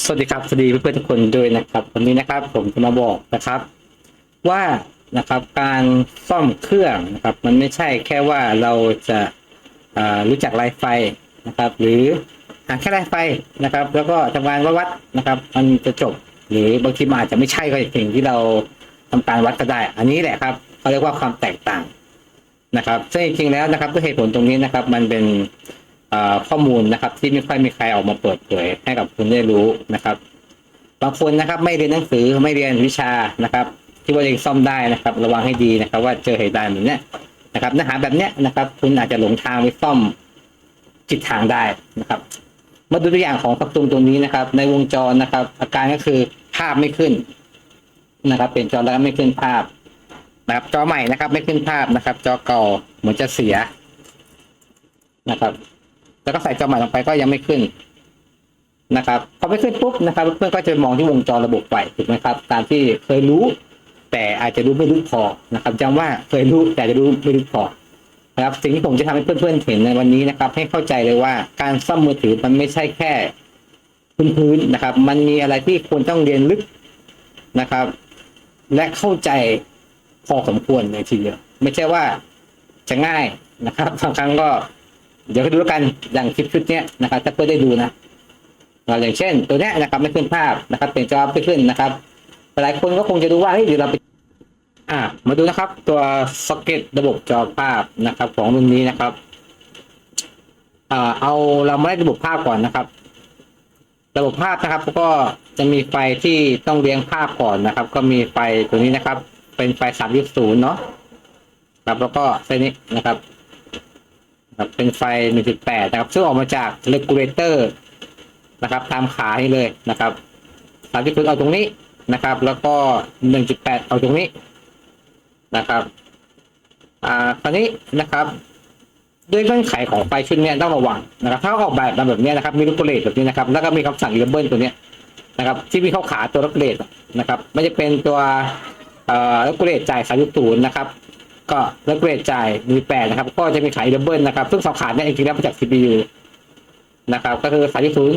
สวัสดีครับ สวัสดีเพื่อนๆทุกคนด้วยนะครับวันนี้นะครับผมจะมาบอกนะครับ ว่านะครับการซ่อมเครื่องนะครับ มันไม่ใช่แค่ว่าเราจะอ่ารู้จักลายไฟนะครับ หรือหาแค่ลายไฟนะครับ แล้วก็ทำงานวัดนะครับ มันจะจบหรือบางทีมันอาจจะไม่ใช่ก็สิ่งที่เราทำการวัดก็ได้ อันนี้แหละครับเขาเรียกว่าความแตกต่างนะครับซึ่งจริงๆแล้วนะครับด้วยเหตุผลตรงนี้นะครับ มันเป็น ข้อมูลนะครับ ที่ไม่ค่อยมีใครออกมาเปิดเผยให้กับคุณได้รู้นะครับ บางคนนะครับ ไม่เรียนหนังสือไม่เรียนวิชานะครับที่ว่าจะซ่อมได้นะครับ ระวังให้ดีนะครับ ว่าเจอเหตุการณ์แบบเนี้ยนะครับเนื้อหาแบบเนี้ยนะครับ คุณอาจจะหลงทางไปซ่อมจิตทางได้นะครับมาดูตัวอย่างของซัมซุงตัวนี้นะครับ ในวงจรนะครับ อาการก็คือภาพไม่ขึ้นนะครับ เป็นจอแล้วไม่ขึ้นภาพนะครับ จอใหม่นะครับ ไม่ขึ้นภาพนะครับ จอเก่าเหมือนจะเสียนะครับ แล้วก็ใส่จอใหม่ลงไปก็ยังไม่ขึ้นนะครับพอไม่ขึ้นปุ๊บนะครับ เพื่อนก็จะมองที่วงจรระบบไฟถูกไหมครับ ตามที่เคยรู้ แต่อาจจะรู้ไม่ลึกพอนะครับจำว่าเคยรู้แต่จะรู้ไม่ลึกพอนะครับสิ่งที่ผมจะทำให้เพื่อนๆเห็นในวันนี้นะครับ ให้เข้าใจเลยว่าการซ่อมมือถือมันไม่ใช่แค่พื้นๆนะครับ มันมีอะไรที่ควรต้องเรียนลึกนะครับ และเข้าใจพอสมควรเลยทีเดียวไม่ใช่ว่าจะง่ายนะครับบางครั้งก็ เดี๋ยวก็ดูแล้วกันอย่างคลิปชุดเนี้ยนะครับถ้าเพื่อนได้ดูนะอย่างเช่น ตัวเนี้ยนะครับไม่ขึ้นภาพนะครับ เป็นจอไม่ขึ้นนะครับ หลายคนก็คงจะดูว่าเฮ้ยเดี๋ยวเราไปอ่ามาดูนะครับ ตัวซ็อกเก็ตระบบจอภาพนะครับ ของรุ่นนี้นะครับอ่าเอาเรามาได้ระบบภาพก่อนนะครับ ระบบภาพนะครับก็จะมีไฟที่ต้องเรียงภาพก่อนนะครับ ก็มีไฟตัวนี้นะครับ เป็นไฟสามยุศูนย์เนาะครับแล้วก็เส้นนี้นะครับ นะครับเป็นไฟ 1.8 นะครับ ซึ่งออกมาจาก regulator นะครับ ตามขาให้เลยนะครับสามที่คุณเอาตรงนี้นะครับ แล้วก็ 1.8 เอาตรงนี้นะครับอ่าคราวนี้นะครับ ด้วยเงื่อนไขของไฟชุดเนี้ยต้องระวังนะครับ ถ้าออกแบบมาแบบนี้นะครับ มีลูกเลตแบบนี้นะครับ แล้วก็มีคำสั่ง enable ตัวนี้นะครับ ที่มีเข้าขาตัวลูกเลตนะครับ ไม่จะเป็นตัวเอ่อลูกเลตจ่าย3.0นะครับ ก็แล้วเกรดจ่ายมีแปดนะครับ ก็จะมีขายดับเบิลนะครับ ซึ่งสองขาเนี่ยจริงๆแล้วมาจาก CPU นะครับ ก็คือสามที่ศูนย์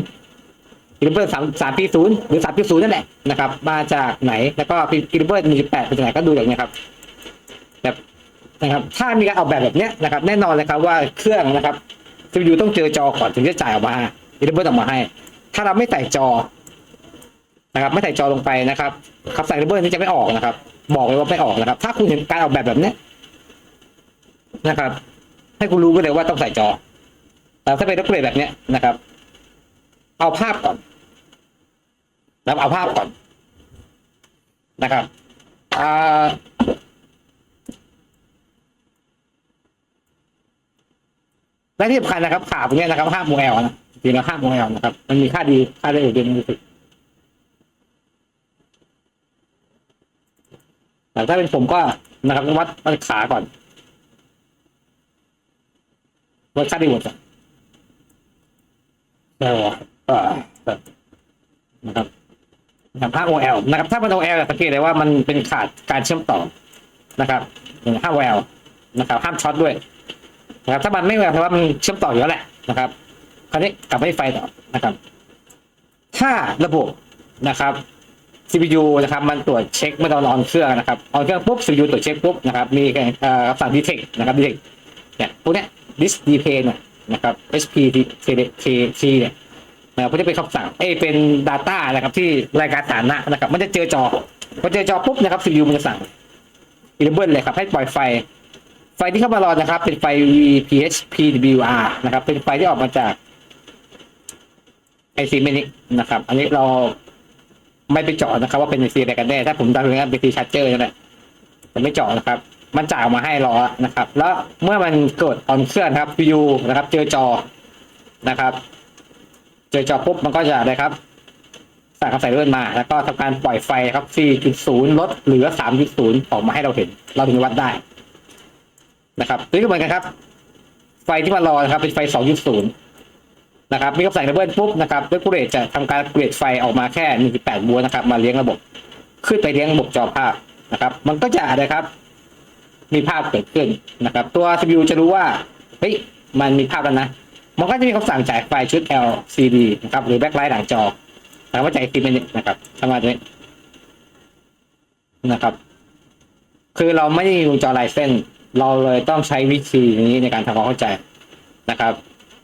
ดับเบิลสามสามปีศูนย์หรือสามปีศูนย์นั่นแหละนะครับ มาจากไหนแล้วก็ดับเบิลหนึ่งจุดแปดเป็นจากไหนก็ดูอย่างนี้ครับแบบนะครับ ถ้ามีการออกแบบแบบเนี้ยนะครับ แน่นอนเลยครับว่าเครื่องนะครับ CPU ต้องเจอจอก่อนถึงจะจ่ายออกมาดับเบิลออกมาให้ ถ้าเราไม่ใส่จอนะครับ ไม่ใส่จอลงไปนะครับคำสั่งดับเบิลนี่จะไม่ออกนะครับ บอกเลยว่าไม่ออกนะครับ ถ้าคุณเห็นการออกแบบแบบเนี้ย นะครับ ให้คุณรู้ไปเลยว่าต้องใส่จอแต่ถ้าเป็นรถเกรดแบบเนี้ยนะครับ เอาภาพก่อนนะครับเอาภาพก่อนนะครับอ่าและที่สำคัญนะครับขาพวกนี้นะครับห้าโมงแอลนะจริงแล้วห้าโมงแอลนะครับ มันมีค่าดีค่าได้อยู่ดีมันรู้สึกแต่ถ้าเป็นผมก็นะครับวัดวัดขาก่อน รสชาติดีหมดอะแต่ว่าเออแบบนะครับนะครับถ้า OL นะครับ ถ้าเป็น OL สังเกตเลยว่ามันเป็นขาดการเชื่อมต่อนะครับอย่างห้า OL นะครับ ห้ามช็อตด้วยนะครับ ถ้ามันไม่ OL แปลว่ามันเชื่อมต่ออยู่แล้วแหละนะครับ คราวนี้กลับไม่ไฟต่อนะครับ ถ้าระบบนะครับ CPU นะครับ มันตรวจเช็คเมื่อตอนออนเครื่องนะครับออนเครื่องปุ๊บ CPU ตรวจเช็คปุ๊บนะครับ มีอ่อคำสั่ง detect นะครับ detect เนี่ยพวกเนี้ย this depay เนี่ยนะครับ hp t t เนี่ยนะครับพวกนี้เป็นคำสั่งเอ้เป็น data นะครับที่รายการฐานะนะครับ มันจะเจอจอพอเจอจอปุ๊บนะครับ CPU มันจะสั่ง enable เลยครับให้ปล่อยไฟ ไฟที่เข้ามารอนะครับ เป็นไฟ VPHPWR นะครับ เป็นไฟที่ออกมาจาก IC มินินะครับ อันนี้เราไม่ไปเจาะนะครับ ว่าเป็น IC อะไรกันแน่ ถ้าผมจำไม่ได้เป็น IC charger นั่นแหละแต่ไม่เจาะนะครับ มันจ่ายออกมาให้รอนะครับ แล้วเมื่อมันเกิดออนเครื่องนครับ CPU นะครับเจอจอนะครับ เจอจอปุ๊บมันก็จะนะครับสั่งคำใส่เลื่อนมา แล้วก็ทำการปล่อยไฟครับ 4.0 ลดเหลือ 3.0 ออกมาให้เราเห็น เราถึงวัดได้นะครับนี่ก็เหมือนกันครับ ไฟที่มารอนะครับเป็นไฟ 2.0 นะครับ มีคำสั่งดับเบิลปุ๊บนะครับด้วยกูเรตจะทำการเกรดไฟออกมาแค่ 1.8โวนะครับ มาเลี้ยงระบบ ขึ้นไปเลี้ยงระบบจอภาพนะครับ มันก็จะนะครับ มีภาพเกิดขึ้นนะครับ ตัว CPU จะรู้ว่า เฮ้ย มันมีภาพแล้วนะ มันก็จะมีคำสั่งจ่ายไฟชุด LCD นะครับ หรือแบ็คไลท์หลังจอถามว่าจ่ากไอซีเป็นนะครับทำมาตรงนี้นะครับ คือเราไม่ได้มีวงจรลายเส้น เราเลยต้องใช้วิธีนี้ในการทำความเข้าใจนะครับ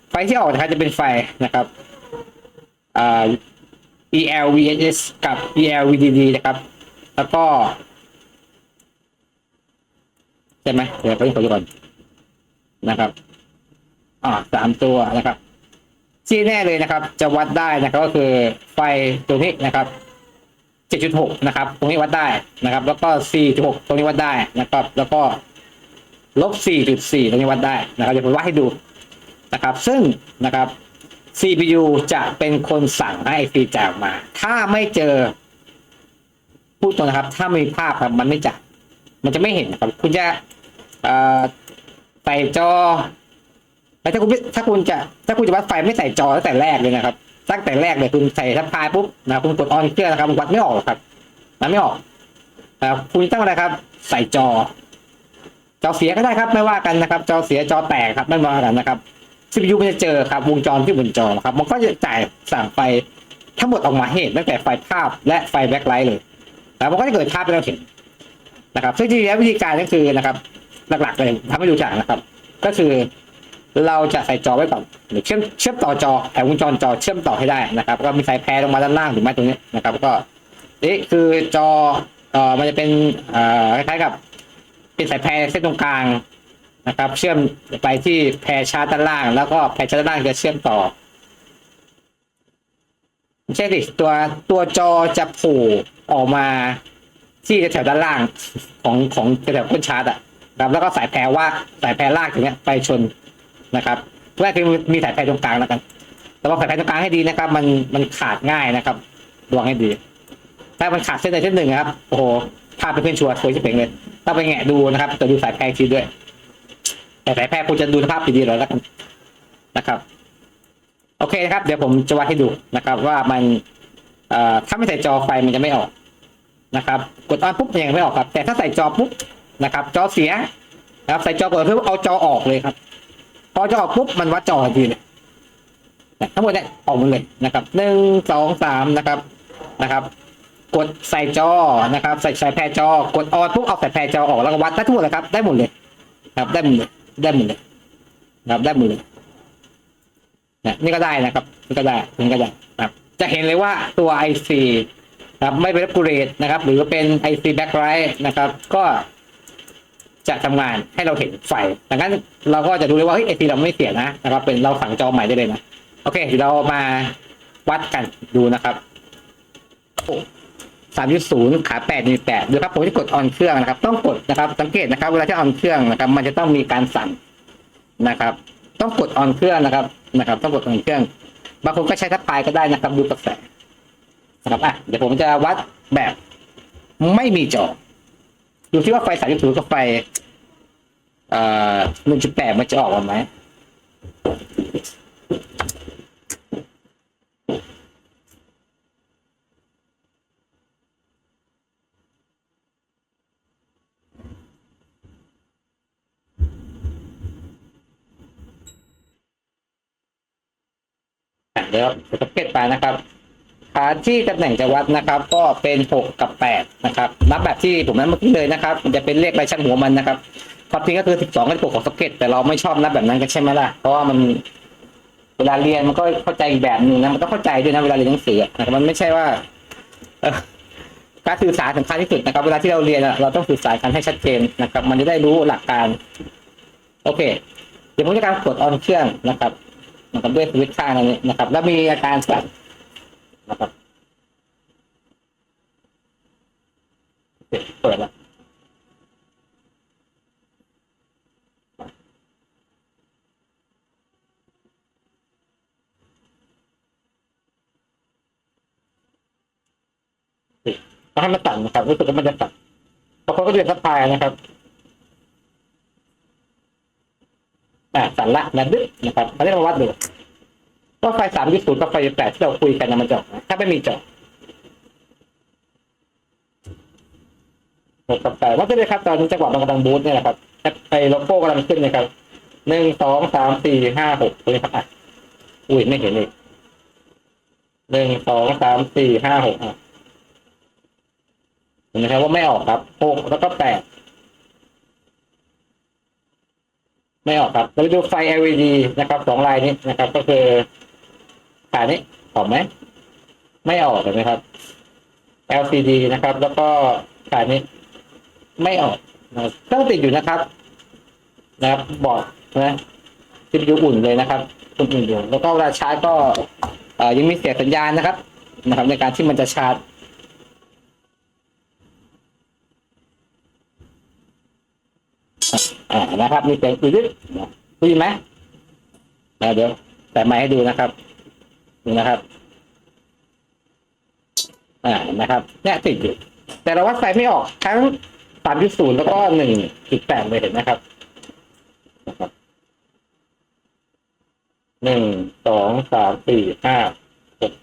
ไฟที่ออกนะครับจะเป็นไฟนะครับอ่า ELVS กับ ELVDD นะครับ แล้วก็ ใช่ไหมเดี๋ยวไปดูก่อนนะครับ อ่าสามตัวนะครับที่แน่เลยนะครับ จะวัดได้นะครับ ก็คือไฟตัวนี้นะครับ7.6นะครับ ตรงนี้วัดได้นะครับ แล้วก็4.6ตรงนี้วัดได้นะครับ แล้วก็ลบ4.4ตรงนี้วัดได้นะครับเดี๋ยวผมวัดให้ดูนะครับ ซึ่งนะครับ CPU จะเป็นคนสั่งให้ IC จากมา ถ้าไม่เจอ พูดตรงนะครับ ถ้าไม่มีภาพครับมันไม่จัด มันจะไม่เห็นครับคุณจะใส่จอแล้วถ้าคุณถ้าคุณจะถ้าคุณจะวัดไฟไม่ใส่จอตั้งแต่แรกเลยนะครับตั้งแต่แรกเลยคุณใส่ทับพายปุ๊บนะคุณกดออนเครื่องนะครับวัดไม่ออกครับมันไม่ออกนะค,คุณต้องอะไรครับ ใส่จอ จอเสียก็ได้ครับ ไม่ว่ากันนะครับ จอเสียจอแตกครับไม่ว่ากันนะครับ CPU มันจะเจอครับวงจรที่บนจอครับ มันก็จะจ่ายสั่งไฟทั้งหมดออกมาให้เห็นตั้งแต่ไฟภาพและไฟแบ็คไลท์เลยแล้วมันก็จะเกิดภาพให้เราเห็น นะครับ ซึ่งจริงๆแล้ววิธีการก็คือนะครับ หลักๆเลยทำให้ดูจากนะครับ ก็คือเราจะใส่จอไว้ก่อนหรือเชื่อมเชื่อมต่อจอแผงวงจรจอเชื่อมต่อให้ได้นะครับ ก็มีสายแพรลงมาด้านล่างหรือไม่ตรงนี้นะครับ ก็นี่คือจอเอ่อมันจะเป็นเอ่อคล้ายๆกับ เป็นสายแพรเส้นตรงกลางนะครับ เชื่อมไปที่แพรชาร์จด้านล่าง แล้วก็แพรชาร์จด้านล่างจะเชื่อมต่อไม่ใช่ดิตัวตัวจอจะผล่ออกมา ที่แถวด้านล่างของของแถวก้นชาร์จอะครับแล้วก็สายแพรว่าสายแพรลากอย่างเงี้ยไปชนนะครับแรกคือมีสายไฟตรงกลางแล้วกันระวังสายไฟตรงกลางให้ดีนะครับ มันมันขาดง่ายนะครับระวังให้ดี ถ้ามันขาดเส้นใดเส้นหนึ่งครับโอ้โหภาพเป็นเพื่อนชัวร์สวยชิบเป่งเลยต้องไปแงะดูนะครับจะดูสายแพรอีกทีด้วย แต่สายแพรคุณจะดูสภาพดีๆหน่อยแล้วกันนะครับ โอเคนะครับ เดี๋ยวผมจะวัดให้ดูนะครับ ว่ามันถ้าไม่ใส่จอไฟมันจะไม่ออก นะครับ กดออนปุ๊บยังไม่ออกครับ แต่ถ้าใส่จอปุ๊บนะครับ จอเสียนะครับใส่จอกดเพื่อเอาจอออกเลยครับ พอจะออกปุ๊บมันวัดจอทันทีเลยนะทั้งหมดเนี่ยออกหมดเลยนะครับหนึ่งสองสามนะครับนะครับ กดใส่จอนะครับ ใส่ใส่แพรจอกดออนปุ๊บเอาใส่แพรจอออกแล้วก็วัดได้ทั้งหมดเลยครับ ได้หมดเลยครับ ได้หมดเลยได้หมดเลยนะครับได้หมดเลยนะนี่ก็ได้นะครับนี่ก็ได้นี่ก็ได้นะครับ จะเห็นเลยว่าตัว IC นะครับไม่เป็นอัปเกรดนะครับ หรือเป็น IC backlight นะครับ ก็จะทำงานให้เราเห็นไฟดังนั้นเราก็จะดูเลยว่าเฮ้ยไอซีเราไม่เสียนะนะครับ เป็นเราสั่งจอใหม่ได้เลยนะโอเคเดี๋ยวเรามาวัดกันดูนะครับสามยุศูนย์ขาแปดมีแปดดูครับผมจะกดออนเครื่องนะครับ ต้องกดนะครับ สังเกตนะครับ เวลาที่ออนเครื่องนะครับ มันจะต้องมีการสั่นนะครับ ต้องกดออนเครื่องนะครับนะครับ ต้องกดออนเครื่อง บางคนก็ใช้ทับปลายก็ได้นะครับ ดูกระแส นะครับอะเดี๋ยวผมจะวัดแบบไม่มีจอดูที่ว่าไฟสายถูกับไฟเอ่อหนึ่งจุดแปดมันจะออกมาไหมอะเดี๋ยวจะสังเก็ตไปนะครับ ขานที่ตำแหน่งจะวัดนะครับ ก็เป็นหกกับแปดนะครับ นับแบบที่ผมนั้นเมื่อกี้เลยนะครับ มันจะเป็นเลขไรชั้นหัวมันนะครับความจริงก็คือสิบสองก็จะของสเกตแต่เราไม่ชอบนับแบบนั้นกันใช่ไหมล่ะ เพราะว่ามันเวลาเรียนมันก็เข้าใจอีกแบบหนึ่งนะ มันต้องเข้าใจด้วยนะเวลาเรียนหนังสือนะมันไม่ใช่ว่าการสื่อสารสำคัญที่สุดนะครับ เวลาที่เราเรียนเราต้องสื่อสารกันให้ชัดเจนนะครับ มันจะได้รู้หลักการ โอเค เดี๋ยวผมจะการกดออนเครื่องนะครับนะครับด้วยสวิตช์ข้างนนี้นะครับ แล้วมีอาการสั่น นะครับโอเคเปิดแล้วต้องให้มันสั่นนะครับรู้สึกว่ามันจะสั่นบางคนก็เรียนสปายนะครับอ่าสั่นละนะดึ๊บนะครับมาเรียกมาวัดดู ว่าไฟสามยี่ศูนย์กับไฟแปดที่เราคุยกันนะมันจะออกไหมถ้าไม่มีจอหกกับแปดวัดได้เลยครับ ตอนนี้จังหวะมันกำลังบูทเนี่ยนะครับไอ้โลโก้กำลังขึ้นนะครับหนึ่งสองสามสี่ห้าหกตัวนี้ครับอะอุ้ยไม่เห็นเลยหนึ่งสองสามสี่ห้าหกอะเห็นไหมครับว่าไม่ออกครับหกแล้วก็แปดไม่ออกครับเราไปดูไฟ LED นะครับสองลายนี้นะครับ ก็คือ ขานี้ออกไหม ไม่ออกเห็นไหมครับ LCD นะครับ แล้วก็ขานี้ไม่ออกนะครับเครื่องติดอยู่นะครับ นะครับบอร์ดนะที่ยู่อุ่นเลยนะครับอุ่นอยู่แล้วก็เวลาชาร์จก็ยังมีเสียงสัญญาณนะครับ นะครับ ในการที่มันจะชาร์จอ่านะครับมีเสียงอืดๆนะได้ยินไหมเดี๋ยวแต่ไมค์ให้ดูนะครับ ดูนะครับ อ่านะครับเนี่ยติดอยู่ แต่เราวัดไฟไม่ออกทั้งสามจุดศูนย์แล้วก็หนึ่งจุดแปดเลยเห็นไหมครับนะครับหนึ่งสองสามสี่ห้าหก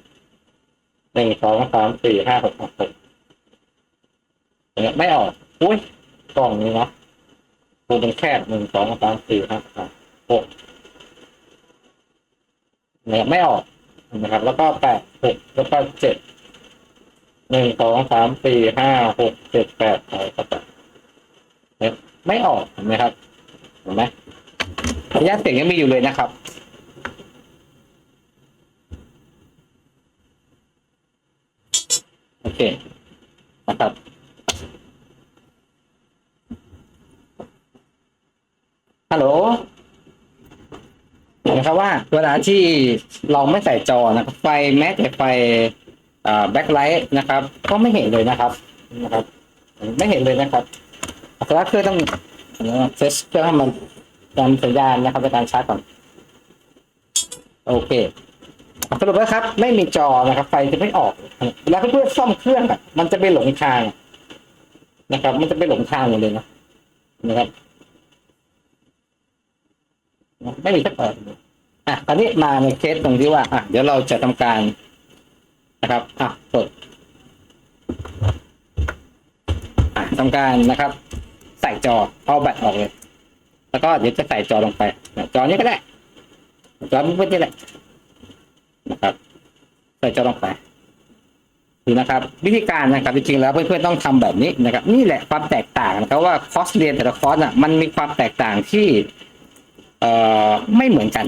หนึ่งสองสามสี่ห้าหกหกหกเนี่ยไม่ออกอุ้ยกล่องนี้เนาะปูเป็นแคบหนึ่งสองสามสี่ห้าหกเนี่ยไม่ออก นะครับ แล้วก็แปดหกแล้วก็เจ็ดหนึ่งสองสามสี่ห้าหกเจ็ดแปดเอาเข้าไปเนี่ยไม่ออกเห็นไหมครับเห็นไหมระยะเสียงยังมีอยู่เลยนะครับโอเคนะครับฮัลโหล นะครับว่า เวลาที่เราไม่ใส่จอนะครับ ไฟแม้แต่ไฟแบ็คไลท์นะครับ ก็ไม่เห็นเลยนะครับนะครับ ไม่เห็นเลยนะครับแต่ว่าเครื่องต้องเซตเครื่องให้มันทำสัญญาณนะครับในการชาร์จก่อนโอเคสรุปแล้วครับ ไม่มีจอนะครับ ไฟจะไม่ออก แล้วเพื่อนซ่อมเครื่องมันจะไปหลงทางนะครับ มันจะไปหลงทางหมดเลยนะนะครับ ไม่มีสักเปิด อะตอนนี้มาในเคสตรงที่ว่าอะเดี๋ยวเราจะทำการนะครับอะกดอะทำการนะครับ ใส่จอเอาแบตออกเลย แล้วก็เดี๋ยวจะใส่จอลงไป จอนี้ก็ได้ จอนี้ก็ได้นะครับ ใส่จอลงไปดูนะครับ วิธีการนะครับจริงๆแล้วเพื่อนๆต้องทำแบบนี้นะครับ นี่แหละความแตกต่างนะครับว่าคอร์สเรียนแต่ละคอร์สอะมันมีความแตกต่างที่ เอ่อไม่เหมือนกัน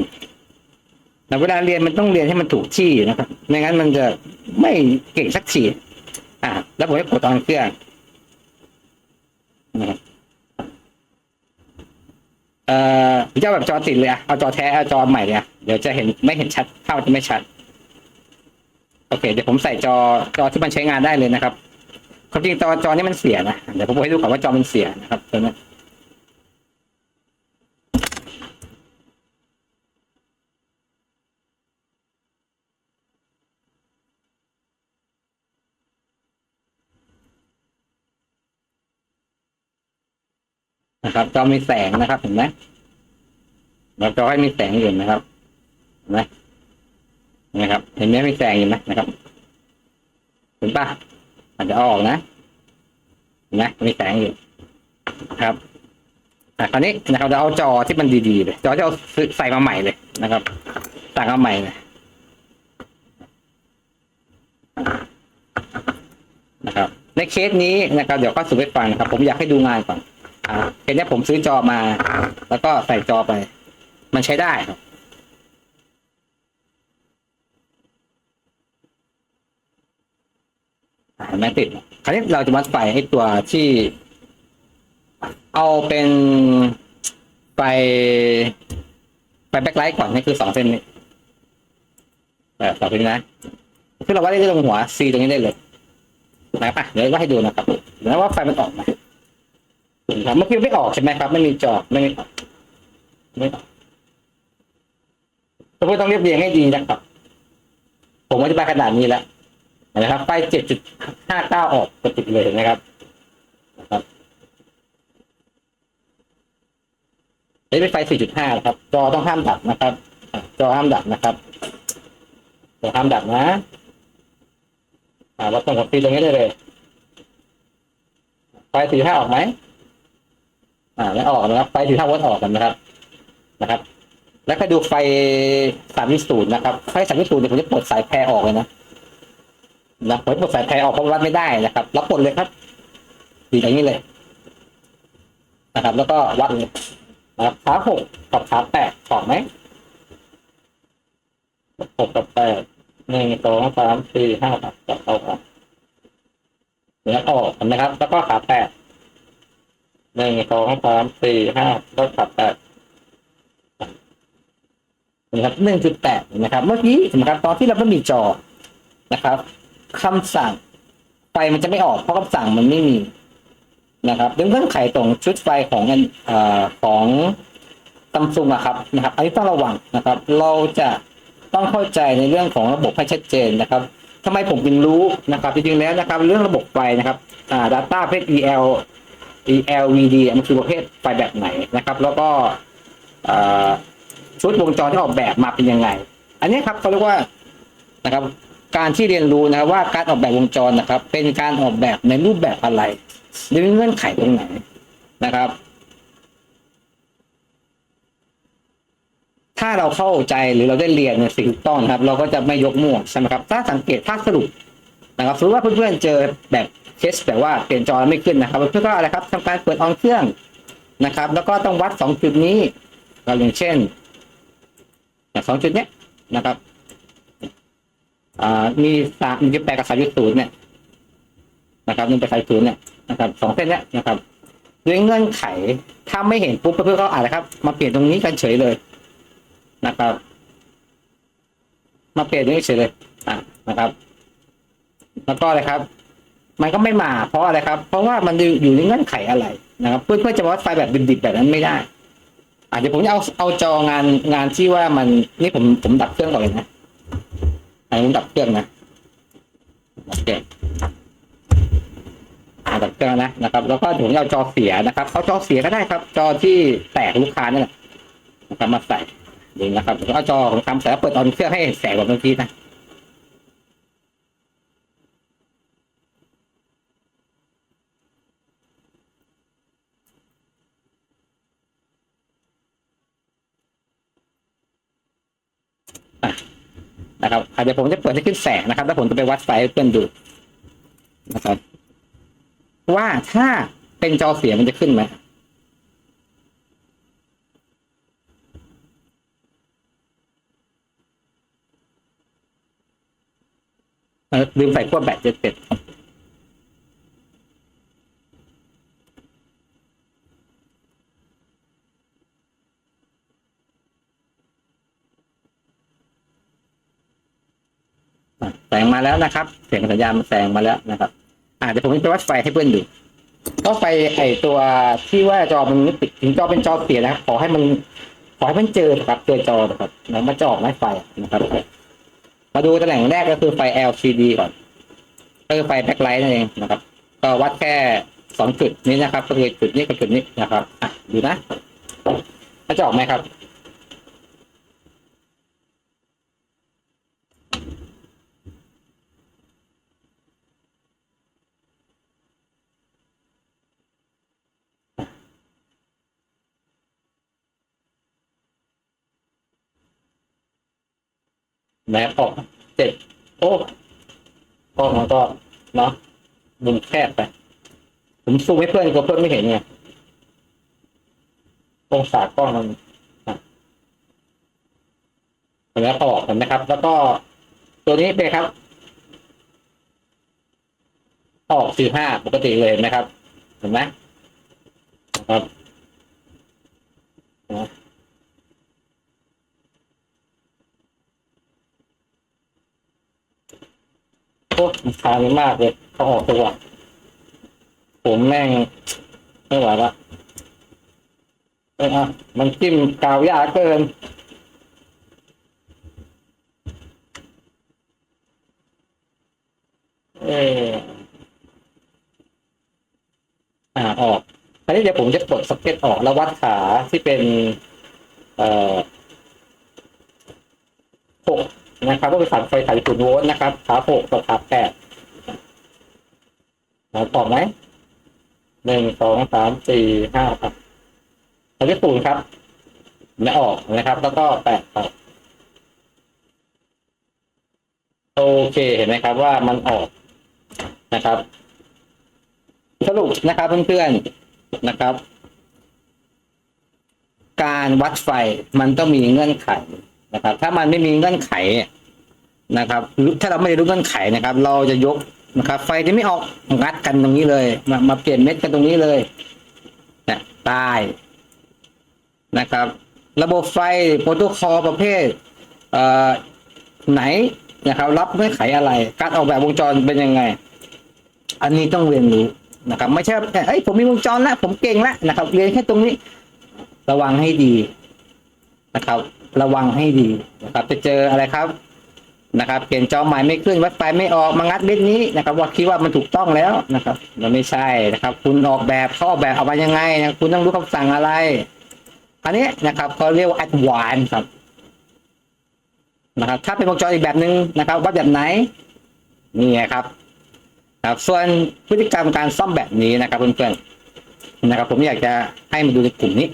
แต่เวลาเรียนมันต้องเรียนให้มันถูกที่นะครับไม่งั้นมันจะไม่เก่งสักทีอ่าแล้วผมให้กดตอนเครื่องนะครับเอ่อจะเอาแบบจอติดเลยอะเอาจอแท้เอาจอใหม่เลยอะเดี๋ยวจะเห็นไม่เห็นชัดภาจะไม่ชัด โอเค เดี๋ยวผมใส่จอจอที่มันใช้งานได้เลยนะครับความจริงจอจอนี้มันเสียนะเดี๋ยวผมให้ดูก่อนว่าจอมันเสียนะครับตัวนี้ นะครับจอมีแสงนะครับเห็นไหมแล้วจอให้มีแสงอยู่นะครับเห็นไหมนะครับ เห็นไหมมีแสงอยู่ไหมนะครับเห็นปะอาจจะออกนะเห็นไหมมีแสงอยู่ครับอะคราวนี้นะครับเราเอาจอที่มันดีๆเลยจอที่เอาใส่มาใหม่เลยนะครับสั่งมาใหม่เลยนะครับ ในเคสนี้นะครับ เดี๋ยวก็สุดไปฟังนะครับ ผมอยากให้ดูงานก่อน เคสนี้ผมซื้อจอมา แล้วก็ใส่จอไป มันใช้ได้ครับอ่าเห็นไหมติดคราวนี้เราจะวัดไฟให้ตัวที่ เอาเป็นไฟไฟแบ็คไลท์ก่อนนี่คือสองเส้นนี้แบบสองเส้นนี้นะคือเราวัดได้ตรงหัว C ตรงนี้ได้เลยนะครับอะเดี๋ยวว่าให้ดูนะครับแล้วว่าไฟมันออกไหม ครับเมื่อกี้ไม่ออกใช่ไหมครับ ไม่มีจอบไม่มีออกไม่ทุกคนต้องเรียบเรียงให้ดีนะครับ ผมอธิบายขนาดนี้แล้วนะครับไฟเจ็ดจุดห้าเก้าออกปกติเลยนะครับนะครับนี่เป็นไฟสี่จุดห้าครับ จอต้องห้ามดับนะครับ จอห้ามดับนะครับจอห้ามดับนะอ่าวัดตรงกับฟีตรงนี้ได้เลยไฟสี่ห้าออกไหม อ่าไม่ออกนะครับ ไฟสี่ห้าวัดออกกันนะครับ นะครับ แล้วก็ดูไฟสามวิสูตรนะครับ ไฟสามวิสูตรเดี๋ยผมจะเปิดสายแพรออกเลยนะ นะผมปลดสายแพรออกเพราะวัดไม่ได้นะครับแล้วปลดเลยครับดีอย่างนี้เลย นะครับ แล้วก็วัดเลยนะครับขาหกกับขาแปดออไหมหกกับแปดหนึ่งสองสามสี่ห้าครับจับเอาครับแล้วออกเห็นไหมครับ แล้วก็ขาแปด หนึ่งสองสามสี่ห้าแล้วขาแปดนะครับหนึ่งจุดแปดนะครับ เมื่อกี้นะครับตอนที่เราไม่มีจอนะครับคำสั่งไฟมันจะไม่ออกเพราะคำสั่งมันไม่มีนะครับเรื่องไขตรงชุดไฟของเงินเอ่อของซัมซุงอะครับนะครับ อันนี้ต้องระวังนะครับ เราจะต้องเข้าใจในเรื่องของระบบให้ชัดเจนนะครับทำไมผมถึงรู้นะครับจริงๆแล้วนะครับ เรื่องระบบไฟนะครับอ่า data ประเภท EL ELVD มันคือประเภทไฟแบบไหนนะครับ แล้วก็ชุดวงจรที่ออกแบบมาเป็นยังไง อันนี้ครับเขาเรียกว่านะครับ การที่เรียนรู้นะครับว่าการออกแบบวงจรนะครับ เป็นการออกแบบในรูปแบบอะไรหรือเงื่อนไขตรงไหนนะครับ ถ้าเราเข้าใจหรือเราได้เรียนในสิ่งต้องนะครับ เราก็จะไม่ยกมั่วใช่ไหมครับ ถ้าสังเกตถ้าสรุป นะครับสมมติว่าเพื่อนๆเจอแบบเคสแบบว่าเปลี่ยนจอไม่ขึ้นนะครับเพื่อนก็อะไรครับทำการเปิดออนเครื่องนะครับ แล้วก็ต้องวัดสองจุดนี้ก็อย่างเช่นสองจุดเนี้ยนะครับมีสามหนึ่งจุดแปดกับสามจุดศูนย์เนี่ยนะครับหนึ่งแปสามศูนย์เนี่ยนะครับสองเส้นเนี่ยนะครับด้วยเงื่อนไขถ้าไม่เห็นปุ๊บเพื่อนก็อ่านนะครับ มาเปลี่ยนตรงนี้กันเฉยเลยนะครับ มาเปลี่ยนตรงนี้เฉยเลยอะนะครับ แล้วก็อะไรครับ มันก็ไม่มาเพราะอะไรครับ เพราะว่ามันอยู่ในเงื่อนไขอะไรนะครับเพื่อนๆจะวัดไฟแบบดิบๆแบบนั้นไม่ได้อาจจะผมจะเอาเอาจองานงานที่ว่ามันนี่ผมผมดับเครื่องก่อนเลยนะอันนี้ดับเครื่องนะโอเคดับเครื่องนะนะครับ แล้วก็ผมจะเอาจอเสียนะครับเอาจอเสียก็ได้ครับ จอที่แตกลูกค้านี่แหละนะครับมาใส่นี่นะครับแล้วเอาจอของทำใส่เปิดออนเครื่องให้แสงแบบเมื่อกี้นะ นะครับอะเดี๋ยวผมจะเปิดให้ขึ้นแสงนะครับ แล้วผมจะไปวัดไฟให้เพื่อนดูนะครับ ว่าถ้าเป็นจอเสียมันจะขึ้นไหมลืมใส่ขั้วแบตเจ็ดเจ็ดอะ แสงมาแล้วนะครับ เสียงสัญญาณมันแสงมาแล้วนะครับอ่าเดี๋ยวผมจะวัดไฟให้เพื่อนดูก็ไฟไอตัวที่ว่าจอมันติดถึงจอเป็นจอเสียนะขอให้มันขอให้มันเจอครับเจอจอนะครับแล้วมันจอกไม่ไฟนะครับมาดูตำแหน่งแรกก็คือไฟ LCD ก่อนก็คือไฟแบ็คไลท์นั่นเองนะครับ ก็วัดแค่สองจุดนี้นะครับ ก็คือจุดนี้กับจุดนี้นะครับอะดูนะมันจออกไหมครับ แม้ออกเจ็ดโอ้ตองมันก็เนาะมุมแคบไปผมซูมให้เพื่อนก็เพื่อนไม่เห็นไงองศากล้องมันอะแล้วออกเห็นไหมครับ แล้วก็ตัวนี้เป็นครับ ออกสี่ห้าปกติเลยนะครับ เห็นไหมนะครับนะ โอ้มันคาไปมากเลยเขาออกตัว ผมแม่งไม่ไหวละเอออะมันจิ้มกาวยากเกินเอออ่าออกคราวนี้เดี๋ยวผมจะปลดสเก็ตออกแล้ววัดขาที่เป็น เอ่อหก นะครับก็เป็นสายไฟสายจุดโวลต์นะครับขาหกกับขาแปดเราตอไหมหนึ่งสองสามสี่ห้าครับเราจะศูนย์ครับและออกนะครับ แล้วก็แปดครับโอเคเห็นไหมครับว่ามันออกนะครับ สรุปนะครับเพื่อนๆนะครับ การวัดไฟมันต้องมีเงื่อนไข นะครับ ถ้ามันไม่มีเงื่อนไขนะครับถ้าเราไม่รู้เงื่อนไขนะครับ เราจะยกนะครับ ไฟที่ไม่ออกงัดกันตรงนี้เลย มามาเปลี่ยนเม็ดกันตรงนี้เลยนะตายนะครับ ระบบไฟโปรโตคอลประเภทเอ่อไหนนะครับ รับเงื่อนไขอะไร การออกแบบวงจรเป็นยังไง อันนี้ต้องเรียนรู้นะครับ ไม่ใช่เอ้ยผมมีวงจรแล้วผมเก่งแล้วนะครับ เรียนแค่ตรงนี้ ระวังให้ดีนะครับ ระวังให้ดีนะครับจะเจออะไรครับนะครับ เปลี่ยนจอใหม่ไม่ขึ้นวัดไฟไม่ออกมางัดเม็ดนี้นะครับ ว่าคิดว่ามันถูกต้องแล้วนะครับ มันไม่ใช่นะครับ คุณออกแบบเขาออกแบบออกมายังไงนะคุณต้องรู้คำสั่งอะไรอันนี้นะครับเขาเรียกว่า advanced ครับนะครับ ถ้าเป็นวงจรอีกแบบหนึ่งนะครับวัดแบบไหนนี่ไงครับครับ ส่วนพฤติกรรมการซ่อมแบบนี้นะครับเพื่อนๆนะครับ ผมอยากจะให้มาดูในกลุ่มนี้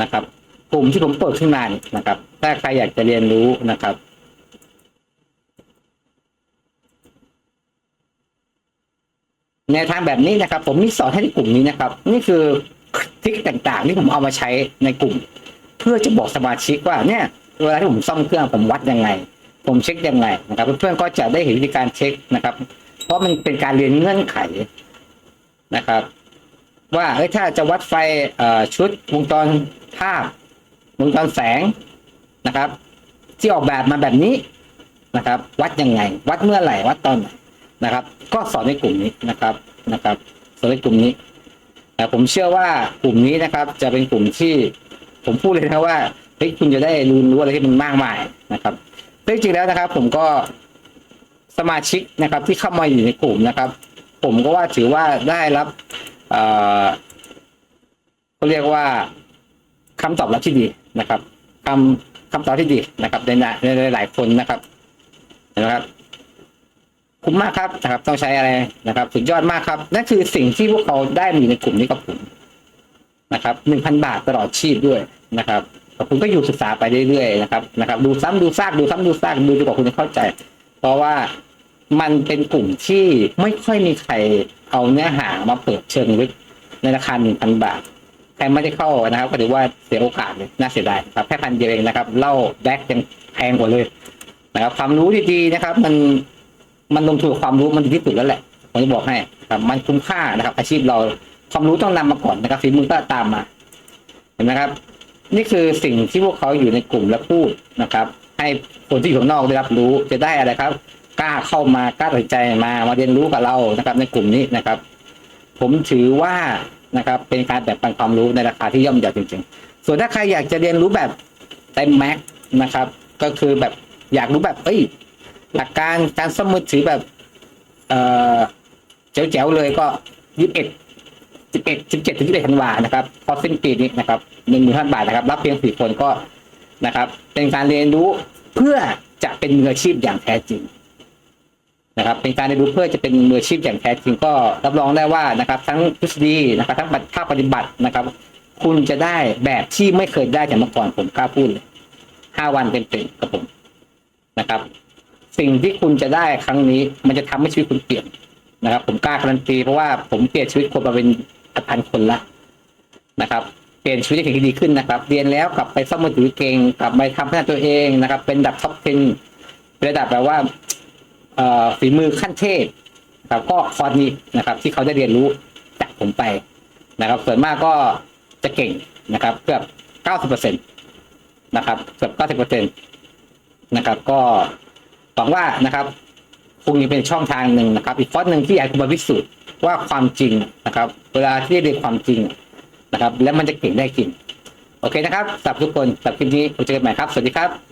นะครับ กลุ่มที่ผมเปิดขึ้นมานี่นะครับ ถ้าใครอยากจะเรียนรู้นะครับ แนวทางแบบนี้นะครับ ผมมีสอนให้ในกลุ่มนี้นะครับ นี่คือทริคต่างๆ ที่ผมเอามาใช้ในกลุ่ม เพื่อจะบอกสมาชิกว่าเนี่ยเวลาที่ผมซ่อมเครื่องผมวัดยังไง ผมเช็คยังไงนะครับ เพื่อนๆก็จะได้เห็นวิธีการเช็คนะครับ เพราะมันเป็นการเรียนเงื่อนไขนะครับ ว่าเอ้ยถ้าจะวัดไฟชุดวงจรภาพ วงจรแสงนะครับ ที่ออกแบบมาแบบนี้นะครับ วัดยังไง วัดเมื่อไหร่วัดตอนไหนนะครับ ก็สอนในกลุ่มนี้นะครับนะครับสอนในกลุ่มนี้แต่ผมเชื่อว่ากลุ่มนี้นะครับ จะเป็นกลุ่มที่ผมพูดเลยนะว่าเฮ้ยคุณจะได้รียนรู้อะไรที่มันมากมายนะครับซึ่งจริงๆแล้วนะครับ ผมก็สมาชิกนะครับ ที่เข้ามาอยู่ในกลุ่มนะครับ ผมก็ว่าถือว่าได้รับเอ่อเขาเรียกว่าคำตอบรับที่ดี นะครับคำคำตอบที่ดีนะครับในในหลายคนนะครับเห็นะครับคุ้มมากครับนะครับ ต้องใช้อะไรนะครับ สุดยอดมากครับนั่นคือสิ่งที่พวกเขาได้มีในกลุ่มนี้กับผมนะครับหนึ่งพันบาทตลอดชีพด้วยนะครับแต่คุณก็อยู่ศึกษาไปเรื่อยๆนะครับนะครับ ดูซ้ำดูซากดูซ้ำดูซากดูจนกว่าคุณจะเข้าใจ เพราะว่ามันเป็นกลุ่มที่ไม่ค่อยมีใครเอาเนื้อหามาเปิดเชิงลึกในราคาหนึ่งพันบาท ใครไม่ได้เข้านะครับ ก็ถือว่าเสียโอกาสเลยน่าเสียดายครับแค่พันเดียวเองนะครับเล่าแบ็กยังแพงกว่าเลยนะครับ ความรู้ดีๆนะครับ มันมันลงทุนความรู้มันดีที่สุดแล้วแหละผมจะบอกให้ครับมันคุ้มค่านะครับ อาชีพเราความรู้ต้องนำมาก่อนนะครับฝีมือก็ตามมา เห็นไหมครับ นี่คือสิ่งที่พวกเขาอยู่ในกลุ่มและพูดนะครับ ให้คนที่อยู่ข้างนอกได้รับรู้จะได้อะไรครับกล้าเข้ามากล้าตัดใจมามาเรียนรู้กับเรานะครับ ในกลุ่มนี้นะครับ ผมถือว่า นะครับ เป็นการแบ่งปันความรู้ในราคาที่ย่อมเยาจริงๆ ส่วนถ้าใครอยากจะเรียนรู้แบบเต็มแม็กนะครับ ก็คือแบบอยากรู้แบบเอ้ยหลักการการซ่อมมือถือแบบเอ่อเจ๋วๆเลยก็ยี่สิบเอ็ดสิบเอ็ดสิบเจ็ดถึงยี่สิบเอ็ดธันวานะครับพอสิ้นปีนี้นะครับหนึ่งหมื่นห้าบาทนะครับ รับเพียงสี่คนก็นะครับ เป็นการเรียนรู้เพื่อจะเป็นมืออาชีพอย่างแท้จริง นะครับเป็นการเรียนรู้เพื่อจะเป็นมืออาชีพอย่างแท้จริงก็รับรองได้ว่านะครับ ทั้งทฤษฎีนะครับทั้งภาคปฏิบัตินะครับ คุณจะได้แบบที่ไม่เคยได้จากเมื่อก่อนผมกล้าพูดเลยห้าวันเต็มๆกับผมนะครับ สิ่งที่คุณจะได้ครั้งนี้ มันจะทำให้ชีวิตคุณเปลี่ยนนะครับ ผมกล้าการันตีเพราะว่าผมเปลี่ยนชีวิตคนมาเป็นพันคนละนะครับเปลี่ยนชีวิตให้ดีขึ้นนะครับ เรียนแล้วกลับไปซ่อมมือถือเก่งกลับไปทำพัฒนาตัวเองนะครับ เป็นดับท็อป10เป็นระดับแบบว่า ฝีมือขั้นเทพครับก็คอร์สนี้นะครับ ที่เขาได้เรียนรู้จากผมไปนะครับ ส่วนมากก็จะเก่งนะครับ เกือบเก้าสิบเปอร์เซ็นตนะครับ เกือบเก้าสิบเปอร์เซ็นตนะครับ ก็หวังว่านะครับคงจะเป็นช่องทางหนึ่งนะครับ อีกคอร์สหนึ่งที่อยากจะมาพิสูจน์ว่าความจริงนะครับ เวลาที่ได้เรียนความจริงนะครับ แล้วมันจะเก่งได้จริง โอเคนะครับสำหรับทุกคนสำหรับคลิปนี้เราเจอกันใหม่ครับ สวัสดีครับ